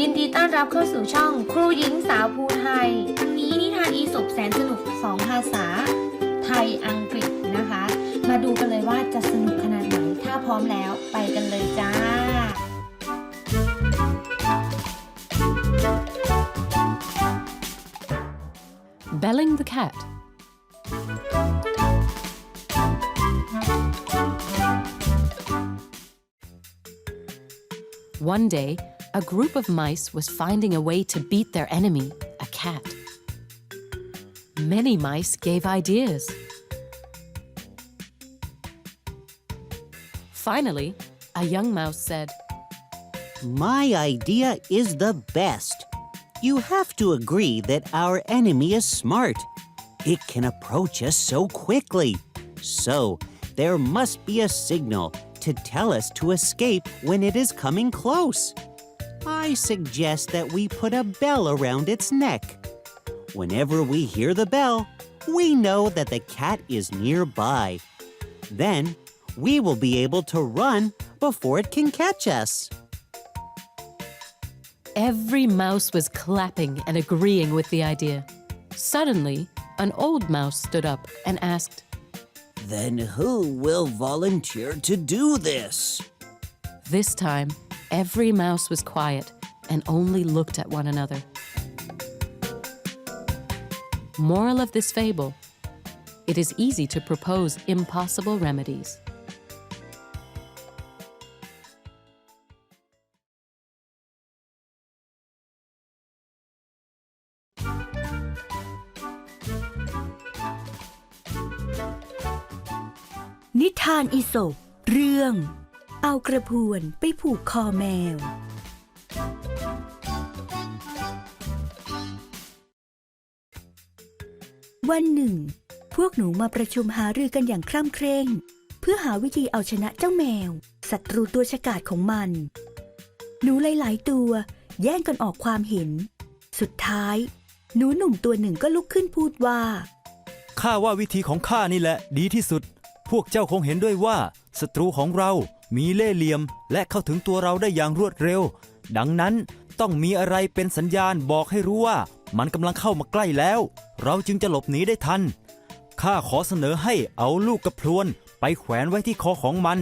ยินดีต้อนรับเข้าสู่ช่องครูหญิงสาวภูไทย วันนี้นิทานอีสบแสนสนุกสองภาษา ไทยอังกฤษนะคะ มาดูกันเลยว่าจะสนุกขนาดไหน ถ้าพร้อมแล้วไปกันเลยจ้า Belling the cat. One day, a group of mice was finding a way to beat their enemy, a cat. Many mice gave ideas. Finally, a young mouse said, My idea is the best. You have to agree that our enemy is smart. It can approach us so quickly. So, there must be a signal to tell us to escape when it is coming close. I suggest that we put a bell around its neck. Whenever we hear the bell, we know that the cat is nearby. Then, we will be able to run before it can catch us. Every mouse was clapping and agreeing with the idea. Suddenly, an old mouse stood up and asked, Then who will volunteer to do this? This time, every mouse was quiet and only looked at one another. Moral of this fable It is easy to propose impossible remedies. นิทานอีสบเรื่อง เอากระพวนไปผูกคอแมว วันหนึ่ง พวกหนูมาประชุมหารือกันอย่างคร่ำเคร่ง เพื่อหาวิธีเอาชนะเจ้าแมว ศัตรูตัวฉกาจของมัน หนูหลายๆตัว แย่งกันออกความเห็น สุดท้าย หนูหนุ่มตัวหนึ่งก็ลุกขึ้นพูดว่าข้าว่าวิธีของข้านี่แหละดีที่สุด พวกเจ้าคงเห็นด้วยว่าศัตรูของเรา มีเล่ห์เหลี่ยม และเข้าถึงตัวเราได้อย่างรวดเร็ว ดังนั้นต้องมีอะไรเป็นสัญญาณบอกให้รู้ว่า มันกำลังเข้ามาใกล้แล้ว เราจึงจะหลบหนีได้ทัน ข้าขอเสนอให้เอาลูกกระพรวน ไปแขวนไว้ที่คอของมัน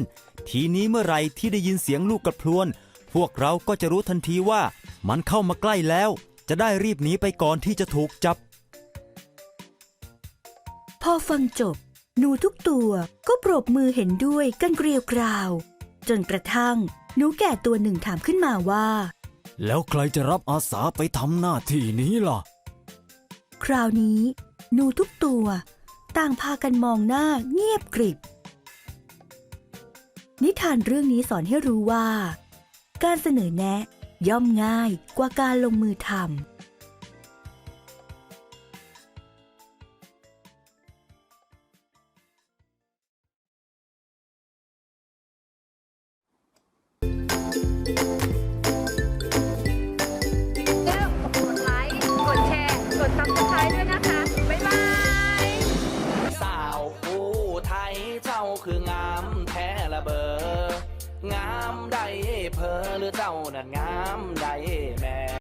ทีนี้เมื่อไหรที่ได้ยินเสียงลูกกระพรวน พวกเราก็จะรู้ทันทีว่ามันเข้ามาใกล้แล้ว จะได้รีบหนีไปก่อนที่จะถูกจับ พอฟังจบ หนูทุกตัวก็ปรบมือเห็นด้วยกันเกลียวกราว จนกระทั่งหนูแก่ตัวหนึ่งถามขึ้นมาว่า แล้วใครจะรับอาสาไปทำหน้าที่นี้ล่ะ คราวนี้หนูทุกตัว ต่างพากันมองหน้าเงียบกริบ นิทานเรื่องนี้สอนให้รู้ว่า การเสนอแนะย่อมง่ายกว่าการลงมือทำ จ้าคืองามแท้ละเบองามใดเพอหรือเจ้านั่นงามใดแม